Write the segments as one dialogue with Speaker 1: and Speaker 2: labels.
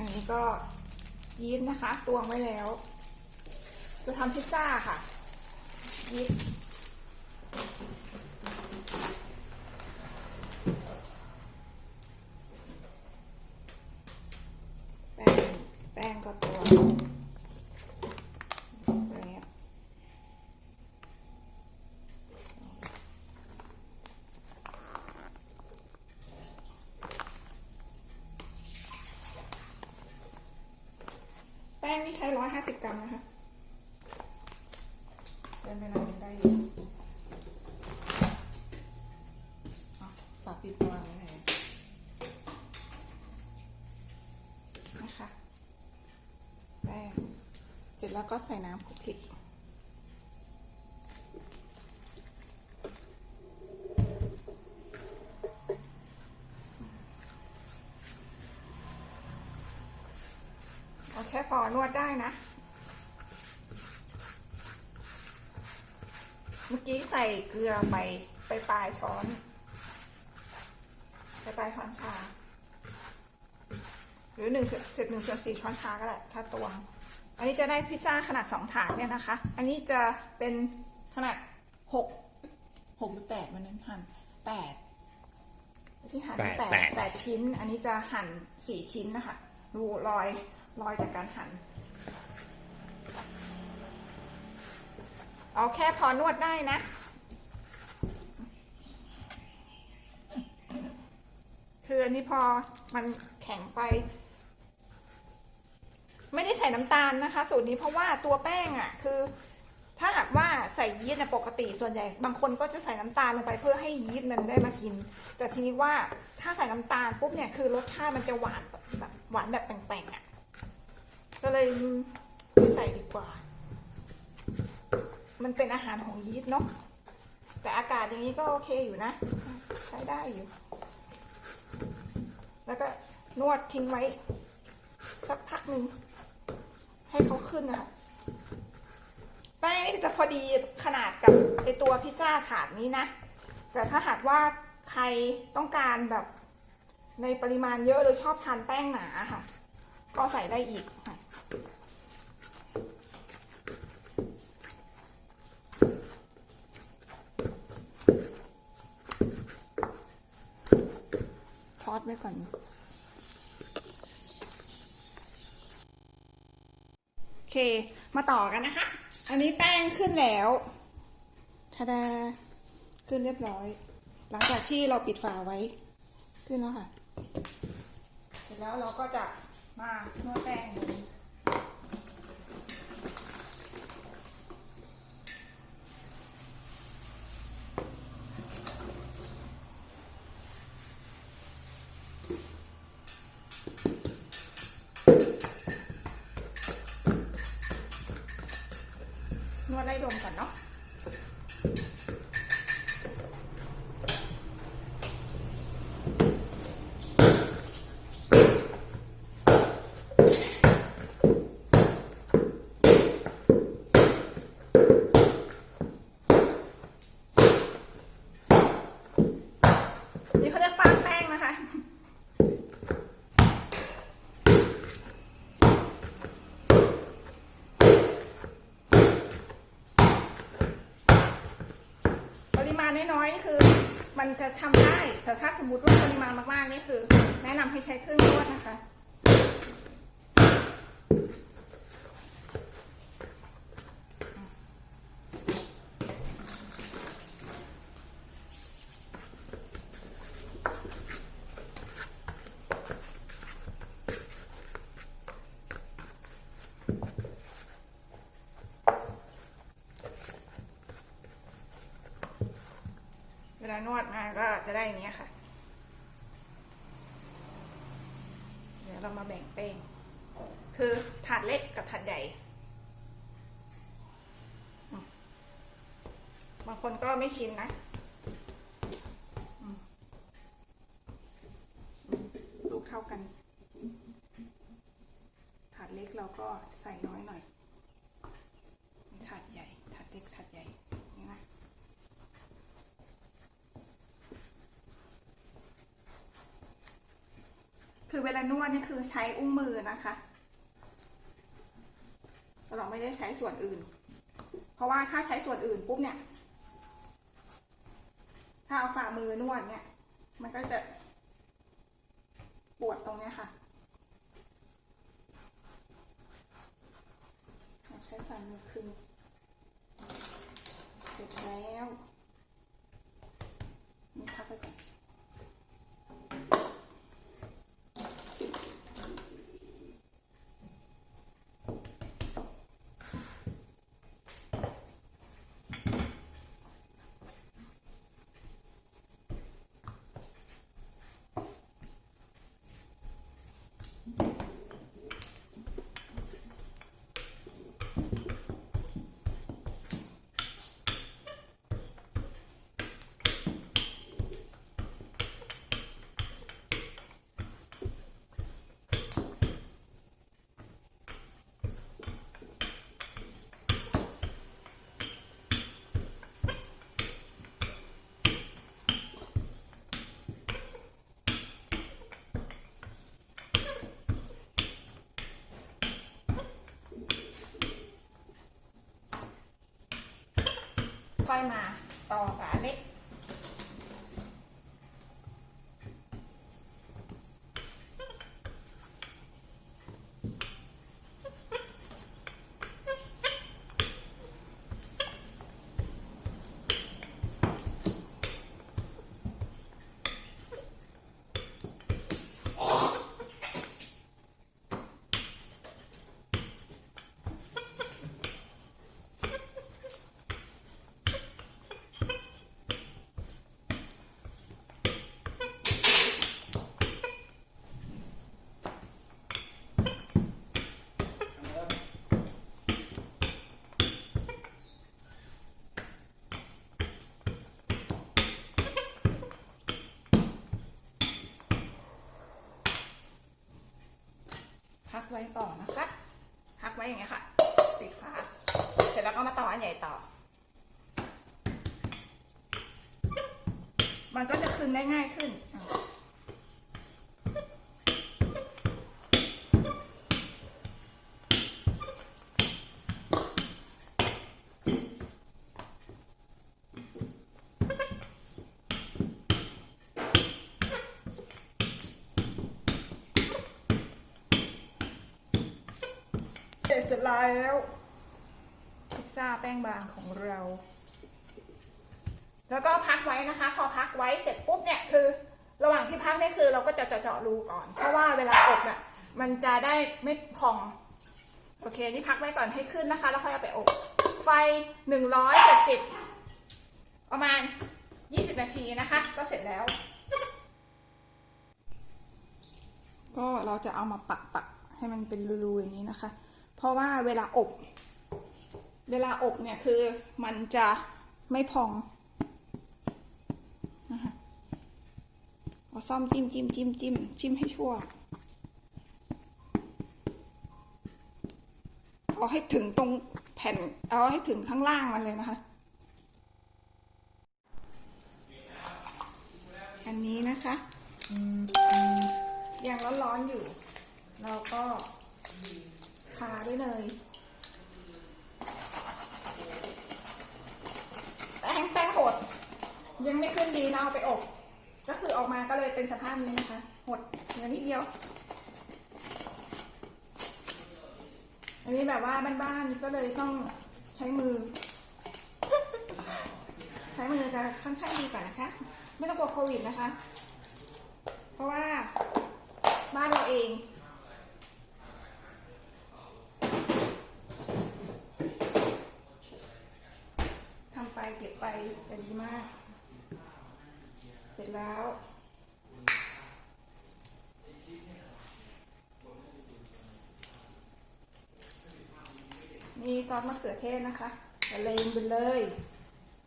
Speaker 1: อันนี้ก็ยีสต์นะคะ ตวงไว้แล้ว จะทำพิซซ่าค่ะยีสต์แป้งแป้งก็ตวงอย่างเงี้ยแป้งนี่ใช้ร้อยห้าสิบกรัมนะคะเดินไปไหนยังได้อยู่เอาฝาปิดวางไว้ไหนนะคะแป้งเสร็จแล้วก็ใส่น้ำคลุกคลิก แค่พอนวดได้นะ เมื่อกี้ใส่เกลือไปไปปลายช้อน ไปปลายช้อนชา หรือหนึ่งเศษหนึ่งส่วนสี่ช้อนชาก็ได้ถ้าตวง อันนี้จะได้พิซซ่าขนาดสองถาดเนี่ยนะคะ อันนี้จะเป็นขนาดหกหกหรือแปดวันนั้นหั่นแปดที่หั่นที่
Speaker 2: แป
Speaker 1: แป
Speaker 2: ด
Speaker 1: ด
Speaker 2: แปด
Speaker 1: แปดชิ้น อันนี้จะหั่นสี่ชิ้นนะคะ ดูรอย รอยจากการหั่นเอาแค่พอนวดได้นะ คืออันนี้พอมันแข็งไป ไม่ได้ใส่น้ำตาลนะคะ สูตรนี้เพราะว่าตัวแป้งอะ่ะ คือ ถ้าหากว่าใส่ยีสต์ในยปกติส่วนใหญ่ บางคนก็จะใส่น้ำตาลลงไปเพื่อให้ยีสต์มันได้มากิน แต่ทีนี้ว่าถ้าใส่น้ำตาลปุ๊บเนี่ยคือรสชาติมันจะหวานแบบหวานแบบแป่งๆอะ่ะ ก็เลยไม่ใส่ดีกว่า มันเป็นอาหารของยีสต์เนาะ แต่อากาศอย่างนี้ก็โอเคอยู่นะ ใช้ได้อยู่ แล้วก็นวดทิ้งไว้ สักพักหนึ่ง ให้เขาขึ้นนะคะแป้งนี่จะพอดีขนาดกับไอตัวพิซซ่าถาดนี้นะ แต่ถ้าหากว่าใครต้องการแบบในปริมาณเยอะหรือชอบทานแป้งหนาค่ะ ก็ใส่ได้อีกค่ะ ไว้ก่อน โอเค มาต่อกันนะคะ อันนี้แป้งขึ้นแล้วทาดา ขึ้นเรียบร้อย หลังจากที่เราปิดฝาไว้ ขึ้นแล้วค่ะ เสร็จแล้วเราก็จะมานวดแป้งลง นวดไล่ลมก่อนเนาะ นี่เขาเรียกฟางแป้งนะคะ ปริ มาณน้อยๆนี่คือ มันจะทำได้ แต่ถ้าสมมติว่าปริมาณมากๆนี่คือ แนะนำให้ใช้เครื่องนวดนะคะ เวลานวดมาก็ จะได้อย่างนี้ยค่ะ เดี๋ยวเรามาแบ่งเป้ง คือถาดเล็กกับถาดใหญ่บางคนก็ไม่ชินนะลูกเท่ากัน ถาดเล็กเราก็ใส่น้อยหน่อย ถาดใหญ่ ถาดเล็ก ถาดใหญ่นี่นะ คือ เวลานวดนี่คือใช้อุ้งมือนะคะเราไม่ได้ใช้ส่วนอื่น เพราะว่าถ้าใช้ส่วนอื่นปุ๊บเนี่ย ถ้าเอาฝ่ามือนวดเนี่ย มันก็จะปวดตรงเนี้ยค่ะ ใช้ฝ่ามือคึงเสร็จแล้ว ค่อยมาต่อกับอันเล็ก ไว้ต่อนะคะพักไว้อย่างเงี้ยค่ะปิดฝาเสร็จแล้วก็มาต่ออันใหญ่ต่อ มันก็จะคืนได้ง่ายขึ้น อะเสร็จแล้ว พิซซ่าแป้งบางของเรา แล้วก็พักไว้นะคะ พอพักไว้เสร็จปุ๊บเนี่ยคือ ระหว่างที่พักเนี่ยคือ เราก็จะเจาะๆรูก่อน เพราะว่าเวลาอบน่ะมันจะได้ไม่พอง โอเค นี่พักไว้ก่อนให้ขึ้นนะคะ แล้วค่อยเอาไปอบ ไฟ 170 ประมาณ 20 นาทีนะคะ ก็เสร็จแล้ว ก็เราจะเอามาปักปักๆให้มันเป็นรูๆอย่างนี้นะคะ เพราะว่าเวลาอบ เวลาอบเนี่ยคือมันจะไม่พองเอาซ่อมจิ้มจิ้มจิ้มจิ้มจิ้มให้ทั่วเอาให้ถึงตรงแผ่น เอาให้ถึงข้างล่างมันเลยนะคะ อันนี้นะคะ ยังร้อนๆอยู่ เราก็ ทาด้วยเนยแป้งแป้งหด ยังไม่ขึ้นดีนะเอาไปอบ ก็คือออกมาก็เลยเป็นสภาพนี้นะคะ หดเหลือนิดเดียว อันนี้แบบว่าบ้านๆก็เลยต้องใช้มือ ใช้มือจะค่อนข้างดีกว่านะคะ ไม่ต้องกลัวโควิดนะคะ เพราะว่าบ้านเราเอง ทำไป เก็บไปจะดีมาก เสร็จแล้ว มีซอสมะเขือเทศนะคะละเลงไปเลย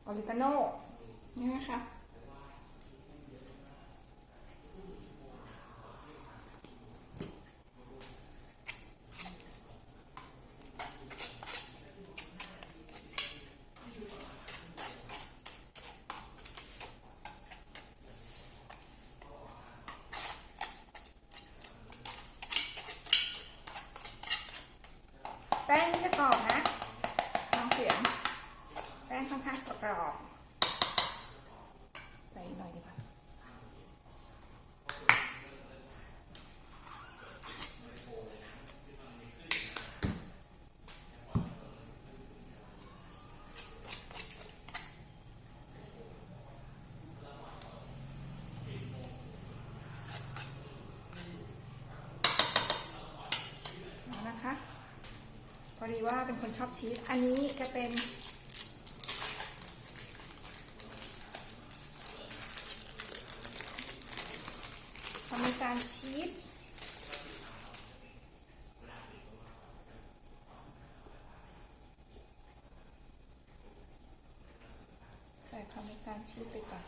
Speaker 1: ออริกาโน่นี่นะคะ ป้งจะกรอบนะลองเสียง แป้งค่อนข้างกรอบ ใส่หน่อยดีกว่านะคะ พอดีว่าเป็นคนชอบชีส อันนี้จะเป็นพาร์เมซานชีส ใส่พาร์เมซานชีสไปก่อน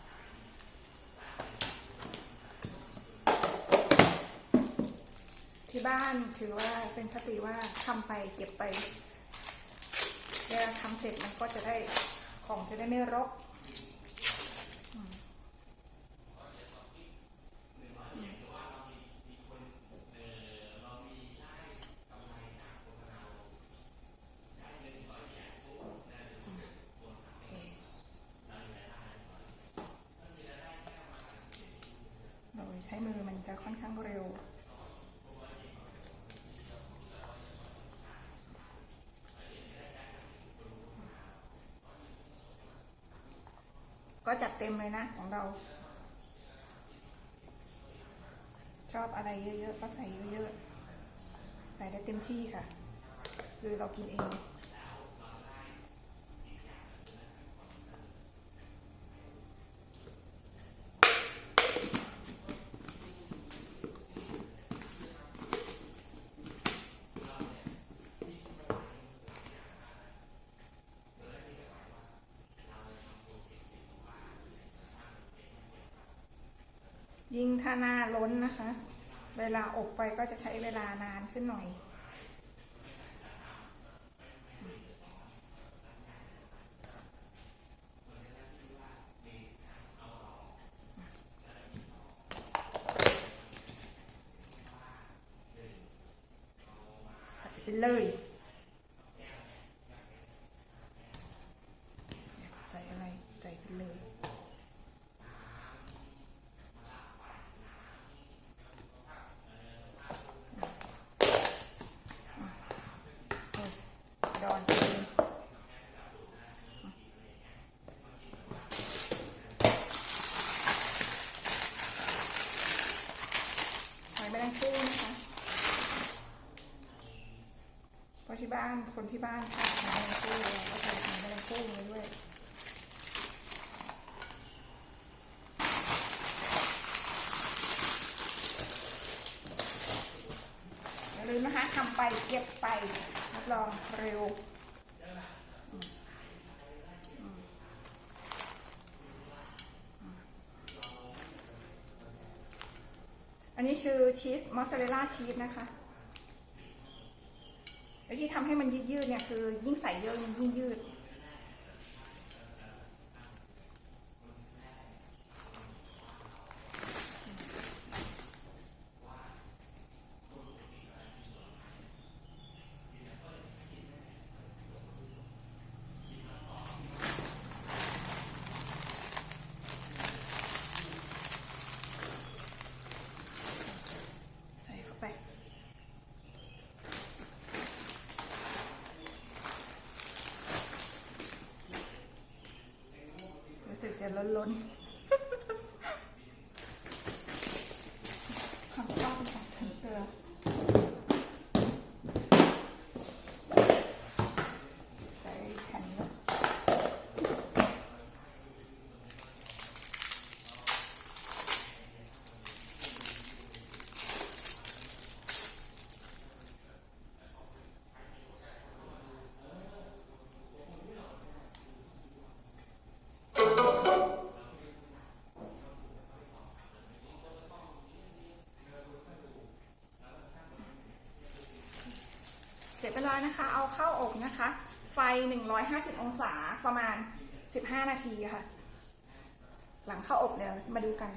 Speaker 1: ที่บ้านถือว่าเป็นคติว่าทำไปเก็บไปเวลาทำเสร็จมันก็จะได้ของจะได้ไม่รกโดยใช้มือมันจะค่อนข้างเร็ว ก็จัดเต็มเลยนะของเรา ชอบอะไรเยอะๆก็ใส่เยอะๆ ใส่ได้เต็มที่ค่ะ คือเรากินเอง ยิ่งถ้าหน้าล้นนะคะ เวลาอบไปก็จะใช้เวลานานขึ้นหน่อย ใส่ไปเลย ใส่อะไร ใส่ไปเลย ดอนเองหอยแมลงภู่นะคะ เพราะที่ บ้านคนที่บ้านทานแมงภู่เราก็ใส่หอยแมงภู่มาด้วยอย่าลืมนะคะทำไปเก็บไปรับรองเร็วอันนี้คือชีสมอสซาเรลล่าชีสนะคะ ไอ้ที่ทำให้มันยืดๆเนี่ยคือยิ่งใส่เยอะยิ่งยืด ใส่เข้าไป รู้สึกจะล้น ล้นๆ เสร็จเรียบร้อยนะคะ เอาเข้าอบนะคะ ไฟ 150 องศาประมาณ 15 นาทีค่ะ หลังเข้าอบเดี๋ยวมาดูกัน